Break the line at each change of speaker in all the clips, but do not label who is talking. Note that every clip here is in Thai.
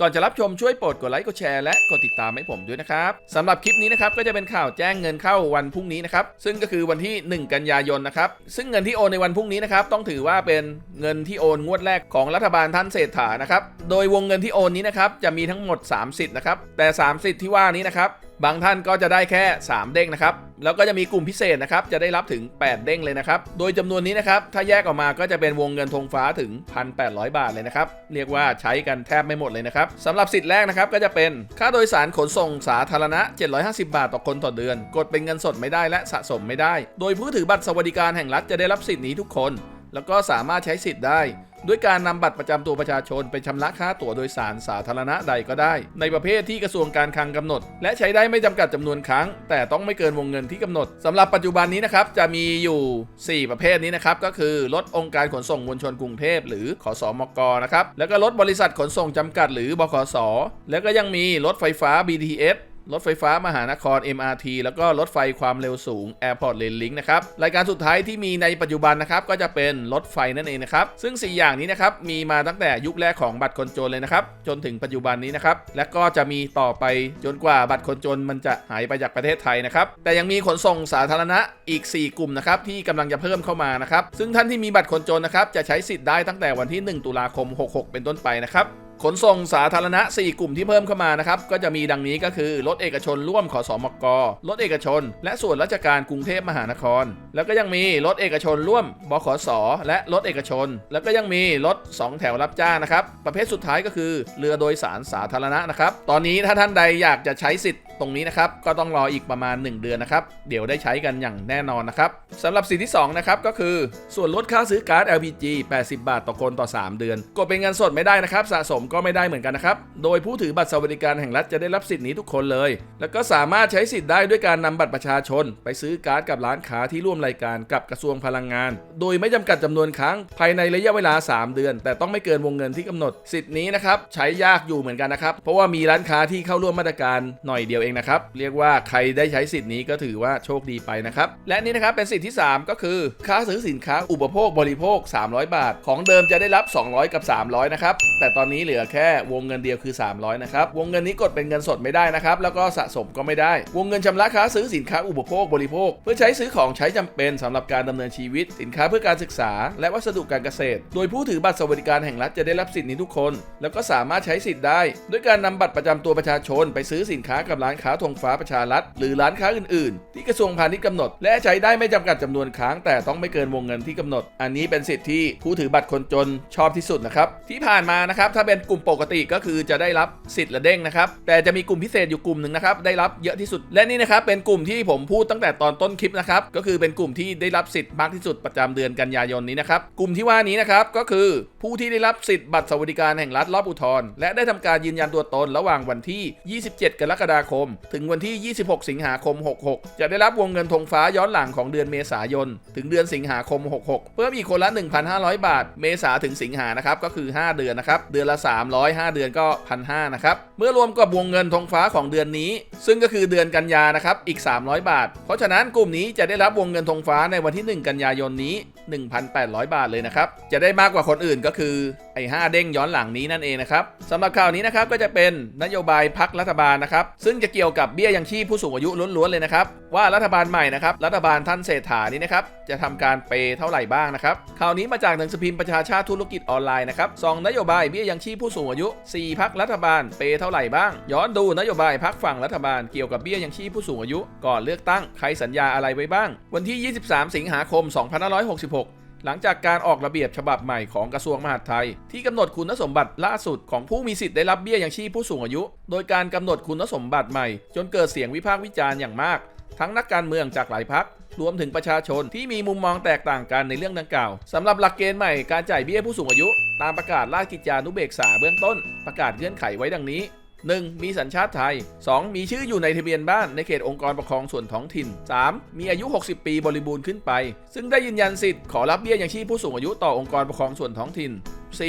ก่อนจะรับชมช่วยโปรดกดไลค์กดแชร์และกดติดตามให้ผมด้วยนะครับสำหรับคลิปนี้นะครับก็จะเป็นข่าวแจ้งเงินเข้าวันพรุ่งนี้นะครับซึ่งก็คือวันที่ 1 กันยายนนะครับซึ่งเงินที่โอนในวันพรุ่งนี้นะครับต้องถือว่าเป็นเงินที่โอนงวดแรกของรัฐบาลท่านเศรษฐานะครับโดยวงเงินที่โอนนี้นะครับจะมีทั้งหมด 3 สิทธิ์นะครับแต่ 3 สิทธิ์ที่ว่านี้นะครับบางท่านก็จะได้แค่ 3 เด้งนะครับ แล้วก็จะมีกลุ่มพิเศษนะครับ จะได้รับถึง 8 เด้งเลยนะครับ โดยจำนวนนี้นะครับ ถ้าแยกออกมาก็จะเป็นวงเงินธงฟ้าถึง 1,800 บาทเลยนะครับ เรียกว่าใช้กันแทบไม่หมดเลยนะครับสำหรับสิทธิ์แรกนะครับก็จะเป็นค่าโดยสารขนส่งสาธารณะ 750 บาทต่อคนต่อเดือน กดเป็นเงินสดไม่ได้และสะสมไม่ได้ โดยผู้ถือบัตรสวัสดิการแห่งรัฐจะได้รับสิทธิ์นี้ทุกคน แล้วก็สามารถใช้สิทธิ์ได้ ด้วยการนำบัตรประจำตัวประชาชนไปชำระค่าตั๋วโดยสารสาธารณะใดก็ได้ ในประเภทที่กระทรวงการคลังกำหนด และใช้ได้ไม่จำกัดจำนวนครั้ง แต่ต้องไม่เกินวงเงินที่กำหนดสำหรับปัจจุบันนี้นะครับจะมีอยู่ 4 ประเภทนี้นะครับก็คือรถองค์การขนส่งมวลชนกรุงเทพหรือขอสอมกนะครับแล้วก็รถบริษัทขนส่งจำกัด หรือบขสแล้วก็ยังมีรถไฟฟ้า BTS รถไฟฟ้ามหานคร MRT แล้วก็รถไฟความเร็วสูง Airport Rail Link นะครับ รายการสุดท้ายที่มีในปัจจุบันนะครับ ก็จะเป็นรถไฟนั่นเองนะครับ ซึ่ง 4 อย่างนี้นะครับ มีมาตั้งแต่ยุคแรกของบัตรคนจนเลยนะครับ จนถึงปัจจุบันนี้นะครับ และก็จะมีต่อไปจนกว่าบัตรคนจนมันจะหายไปจากประเทศไทยนะครับ แต่ยังมีขนส่งสาธารณะอีก 4 กลุ่มนะครับที่กำลังจะเพิ่มเข้ามานะครับ ซึ่งท่านที่มีบัตรคนจนนะครับจะใช้สิทธิ์ได้ตั้งแต่วันที่ 1 ตุลาคม 66 เป็นต้นไปนะครับ ขนส่งสาธารณะ 4 กลุ่มที่เพิ่มเข้ามานะครับ ก็จะมีดังนี้ก็คือ รถเอกชนร่วมขอสอมกรถเอกชน และส่วนราชการกรุงเทพมหานคร แล้วก็ยังมีรถเอกชนร่วมบขสและรถเอกชน แล้วก็ยังมีรถ 2 แถวรับจ้างนะครับ ประเภทสุดท้ายก็คือ เรือโดยสารสาธารณะนะครับ ตอนนี้ถ้าท่านใดอยากจะใช้สิทธิ์ ตรงนี้นะครับก็ต้องรออีกประมาณ 1 เดือนนะครับ เดี๋ยวได้ใช้กันอย่างแน่นอนนะครับสำหรับสิทธิที่2นะครับก็คือส่วนลดค่าซื้อการ์ด LPG 80 บาทต่อคนต่อ 3 เดือน กดเป็นเงินสดไม่ได้นะครับ สะสมก็ไม่ได้เหมือนกันนะครับ โดยผู้ถือบัตรสวัสดิการแห่งรัฐจะได้รับสิทธิ์นี้ทุกคนเลย แล้วก็สามารถใช้สิทธิ์ได้ด้วยการนำบัตรประชาชน ไปซื้อการ์ดกับร้านค้าที่ร่วมรายการกับกระทรวงพลังงาน โดยไม่จำกัดจำนวนครั้งภายในระยะเวลา 3 เดือน แต่ต้องไม่เกินวงเงินที่กำหนดสิทธิ์นี้นะครับใช้ยากอยู่เหมือนกันนะครับเพราะว่ามีร้านค้าที่เข้าร่วมมาตรการหน่อยเดียวเองนะครับ เรียกว่าใครได้ใช้สิทธิ์นี้ก็ถือว่าโชคดีไปนะครับ และนี่นะครับเป็นสิทธิ์ที่ 3 ก็คือค่าซื้อสินค้าอุปโภคบริโภค 300 บาท ของเดิมจะได้รับ 200 กับ 300 นะครับ แต่ตอนนี้เหลือแค่วงเงินเดียวคือ 300 นะครับ วงเงินนี้กดเป็นเงินสดไม่ได้นะครับ แล้วก็สะสมก็ไม่ได้ วงเงินชำระค่าซื้อสินค้าอุปโภคบริโภค เพื่อใช้ซื้อของใช้จำเป็นสำหรับการดำเนินชีวิต สินค้าเพื่อการศึกษา และวัสดุการเกษตร โดยผู้ถือบัตรสวัสดิการแห่งรัฐจะได้รับสิทธิ์นี้ทุกคน แล้วก็สามารถใช้สิทธิ์ได้ ด้วยการนำบัตรประจำตัวประชาชน ไปซื้อสินค้ากับร้านค้าธงฟ้าประชารัฐหรือร้านค้าอื่นๆ ที่กระทรวงพาณิชย์กำหนด และใช้ได้ไม่จำกัดจำนวนครั้งแต่ต้องไม่เกินวงเงินที่กำหนด อันนี้เป็นสิทธิ์ที่ผู้ถือบัตรคนจนชอบที่สุดนะครับที่ผ่านมานะครับถ้าเป็นกลุ่มปกติก็คือจะได้รับสิทธิ์ละเด้งนะครับแต่จะมีกลุ่มพิเศษอยู่กลุ่มหนึ่งนะครับได้รับเยอะที่สุด และนี่นะครับเป็นกลุ่มที่ผมพูดตั้งแต่ตอนต้นคลิปนะครับก็คือเป็นกลุ่มที่ได้รับสิทธิ์มากที่สุดประจำเดือนกันยายนนี้นะครับกลุ่มที่ว่านี้นะครับก็คือผู้ที่ได้รับสิทธิ์บัตรสวัสดิการแห่งรัฐรอบอุทธรณ์และได้ทำการยืนยันตัวตนระหว่างวันที่ 27 กรกฎาคม ถึงวันที่ 26 สิงหาคม 66 จะได้รับวงเงินธงฟ้าย้อนหลังของเดือนเมษายน ถึงเดือนสิงหาคม 66 เพิ่มอีกคนละ 1,500 บาท เมษาถึงสิงหานะครับก็คือ 5 เดือนนะครับเดือนละ 300 5 เดือนก็1,500นะครับเมื่อรวมกับวงเงินธงฟ้าของเดือนนี้ ซึ่งก็คือเดือนกันยานะครับอีก 300 บาท เพราะฉะนั้นกลุ่มนี้จะได้รับวงเงินธงฟ้าในวันที่ 1 กันยายนนี้ 1,800 บาทเลยนะครับจะได้มากกว่าคนอื่นก็คือไอ้5เด้งย้อนหลังนี้นั่นเองนะครับสำหรับข่าวนี้นะครับก็จะเป็นนโยบายพักรัฐบาลนะครับซึ่งจะเกี่ยวกับเบี้ยยังชีพผู้สูงอายุล้วนๆเลยนะครับว่ารัฐบาลใหม่นะครับรัฐบาลท่านเศรษฐานี้นะครับจะทำการเปเท่าไหร่บ้างนะครับข่าวนี้มาจากหนังสือพิมพ์ประชาชาติธุรกิจออนไลน์นะครับสองนโยบายเบี้ยยังชีพผู้สูงอายุ 4พักรัฐบาลเปเท่าไหร่บ้าง ย้อนดูนโยบายพักฝั่งรัฐบาลเกี่ยวกับเบี้ยยังชีพผู้สูงอายุ ก่อนเลือกตั้งใครสัญญาอะไรไว้บ้าง วันที่ 23 สิงหาคม 2566 หลังจากการออกระเบียบฉบับใหม่ของกระทรวงมหาดไทย ที่กำหนดคุณสมบัติล่าสุดของผู้มีสิทธิ์ได้รับเบี้ยยังชีพผู้สูงอายุ โดยการกำหนดคุณสมบัติใหม่ จนเกิดเสียงวิพากษ์วิจารณ์อย่างมาก ทั้งนักการเมืองจากหลายพักรวมถึงประชาชนที่มีมุมมองแตกต่างกันในเรื่องดังกล่าวสำหรับหลักเกณฑ์ใหม่การจ่ายเบี้ยผู้สูงอายุ ตามประกาศราชกิจจานุเบกษาเบื้องต้น ประกาศเงื่อนไขไว้ดังนี้ 1. มีสัญชาติไทย 2. มีชื่ออยู่ในทะเบียนบ้านในเขตองค์กรปกครองส่วนท้องถิ่น 3. มีอายุ 60 ปีบริบูรณ์ขึ้นไป ซึ่งได้ยืนยันสิทธิ์ขอรับเบี้ยยังชีพผู้สูงอายุต่อองค์กรปกครองส่วนท้องถิ่น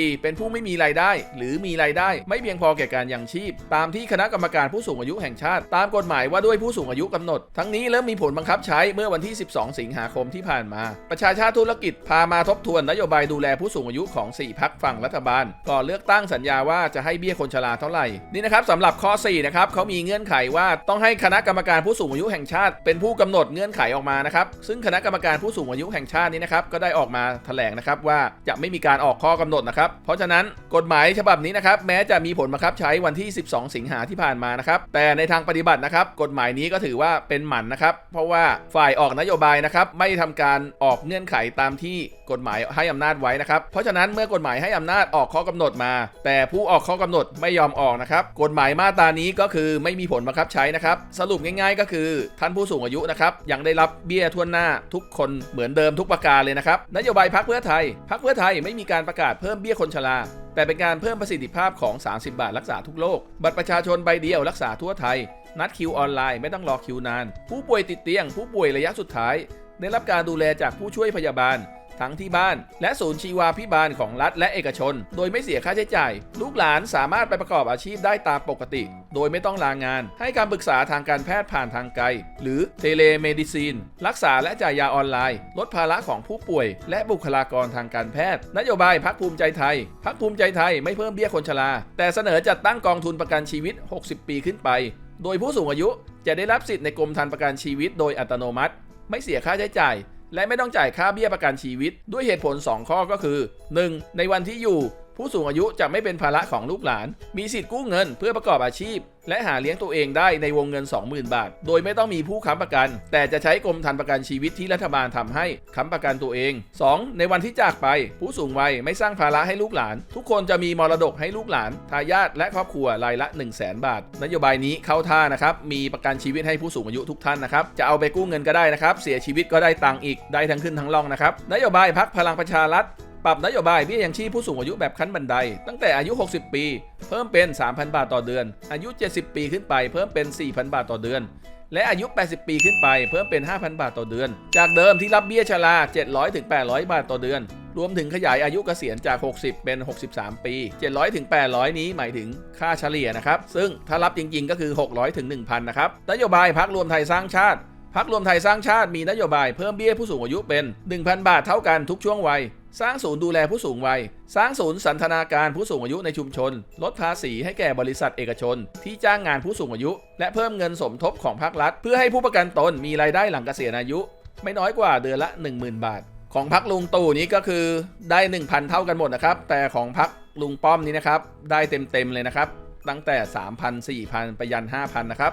4. เป็นผู้ไม่มีรายได้ หรือมีรายได้ ไม่เพียงพอแก่การยังชีพ ตามที่คณะกรรมการผู้สูงอายุแห่งชาติ ตามกฎหมายว่าด้วยผู้สูงอายุกำหนด ทั้งนี้เริ่มมีผลบังคับใช้เมื่อวันที่ 12 สิงหาคมที่ผ่านมา ประชาชาติธุรกิจพามาทบทวนนโยบายดูแลผู้สูงอายุของ 4พักฝั่งรัฐบาลก่อนเลือกตั้งสัญญาว่าจะให้เบี้ยคนชราเท่าไหร่นี่นะครับสำหรับข้อ4นะครับเขามีเงื่อนไขว่าต้องให้คณะกรรมการผู้สูงอายุแห่งชาติ เป็นผู้กำหนดเงื่อนไขออกมานะครับซึ่งคณะกรรมการผู้สูงอายุแห่งชาตินี้นะครับก็ได้ออกมาแถลงนะครับว่าจะไม่มีการออกข้อกำหนดนะครับ เพราะฉะนั้นกฎหมายฉบับนี้นะครับแม้จะมีผลบังคับใช้วันที่ 12 สิงหาที่ผ่านมานะครับแต่ในทางปฏิบัตินะครับกฎหมายนี้ก็ถือว่าเป็นหมันนะครับเพราะว่าฝ่ายออกนโยบายนะครับไม่ทำการออกเงื่อนไขตามที่กฎหมายให้อำนาจไว้นะครับเพราะฉะนั้นเมื่อกฎหมายให้อำนาจออกข้อกำหนดมา แต่ผู้ออกข้อกำหนดไม่ยอมออกนะครับกฎหมายมาตรานี้ก็คือไม่มีผลบังคับใช้นะครับสรุปง่ายๆ ก็คือท่านผู้สูงอายุนะครับยังได้รับเบี้ยทวนหน้าทุกคนเหมือนเดิมทุกประการเลยนะครับนโยบายพักเพื่อไทยพักเพื่อไทยไม่มีการประกาศเพิ่มเบี้ยคนชรา แต่เป็นการเพิ่มประสิทธิภาพของ 30 บาทรักษาทุกโรค บัตรประชาชนใบเดียวรักษาทั่วไทย นัดคิวออนไลน์ไม่ต้องรอคิวนาน ผู้ป่วยติดเตียง ผู้ป่วยระยะสุดท้าย ได้รับการดูแลจากผู้ช่วยพยาบาล ทั้งที่บ้าน และศูนย์ชีวาพิบาลของรัฐและเอกชน โดยไม่เสียค่าใช้จ่าย ลูกหลานสามารถไปประกอบอาชีพได้ตามปกติ โดยไม่ต้องลางาน ให้การปรึกษาทางการแพทย์ผ่านทางไกล หรือเทเลเมดิซีน รักษาและจ่ายยาออนไลน์ ลดภาระของผู้ป่วย และบุคลากรทางการแพทย์ นโยบายพักภูมิใจไทย พักภูมิใจไทยไม่เพิ่มเบี้ยคนชรา แต่เสนอจัดตั้งกองทุนประกันชีวิต 60 ปีขึ้นไป โดยผู้สูงอายุจะได้รับสิทธิ์ในกรมธรรม์ประกันชีวิตโดยอัตโนมัติ ไม่เสียค่าใช้จ่าย และไม่ต้องจ่ายค่าเบี้ยประกันชีวิต ด้วยเหตุผล 2 ข้อก็คือ 1. ในวันที่อยู่ ผู้สูงอายุจะไม่เป็นภาระของลูกหลาน มีสิทธิ์กู้เงินเพื่อประกอบอาชีพ และหาเลี้ยงตัวเองได้ในวงเงิน 20,000 บาท โดยไม่ต้องมีผู้ค้ำประกัน แต่จะใช้กรมธรรม์ประกันชีวิตที่รัฐบาลทำให้ค้ำประกันตัวเอง 2. ในวันที่จากไป ผู้สูงวัยไม่สร้างภาระให้ลูกหลาน ทุกคนจะมีมรดกให้ลูกหลาน ทายาทและครอบครัวรายละ 1 0 0 0 0แบาท นโยบายนี้เข้าท่านะครับ มีประกันชีวิตให้ผู้สูงอายุทุกท่านนะครับ จะเอาไปกู้เงินก็ได้นะครับ เสียชีวิตก็ได้ตังค์อีก ได้ทั้งขึ้นทั้งล่องนะครับ นโยบายพักพลังประชารัฐ ปรับนโยบายเบี้ยยังชีพผู้สูงอายุแบบขั้นบันได ตั้งแต่อายุ 60 ปี เพิ่มเป็น 3,000 บาทต่อเดือน อายุ 70 ปีขึ้นไปเพิ่มเป็น 4,000 บาทต่อเดือน และอายุ 80 ปีขึ้นไปเพิ่มเป็น 5,000 บาทต่อเดือน จากเดิมที่รับเบี้ยชรา 700ถึง800 บาทต่อเดือน รวมถึงขยายอายุเกษียณจาก 60 เป็น 63 ปี 700ถึง800 นี้หมายถึงค่าเฉลี่ยนะครับ ซึ่งถ้ารับจริง ๆ ก็คือ 600ถึง1,000 นะครับ นโยบายพักรวมไทยสร้างชาติพักรวมไทยสร้างชาติมีนโยบายเพิ่มเบี้ยผู้สูงอายุเป็น 1,000 บาทเท่ากันทุกช่วงวัย สร้างศูนย์ดูแลผู้สูงวัย สร้างศูนย์สันทนาการผู้สูงอายุในชุมชน ลดภาษีให้แก่บริษัทเอกชน ที่จ้างงานผู้สูงอายุ และเพิ่มเงินสมทบของภาครัฐ เพื่อให้ผู้ประกันตนมีรายได้หลังเกษียณอายุ ไม่น้อยกว่าเดือนละ 10,000 บาท ของพักลุงตู่นี้ก็คือได้ 1,000 เท่ากันหมดนะครับแต่ของพักลุงป้อมนี้นะครับได้เต็มๆเลยนะครับตั้งแต่ 3,000 4,000 ไปยัน 5,000 นะครับ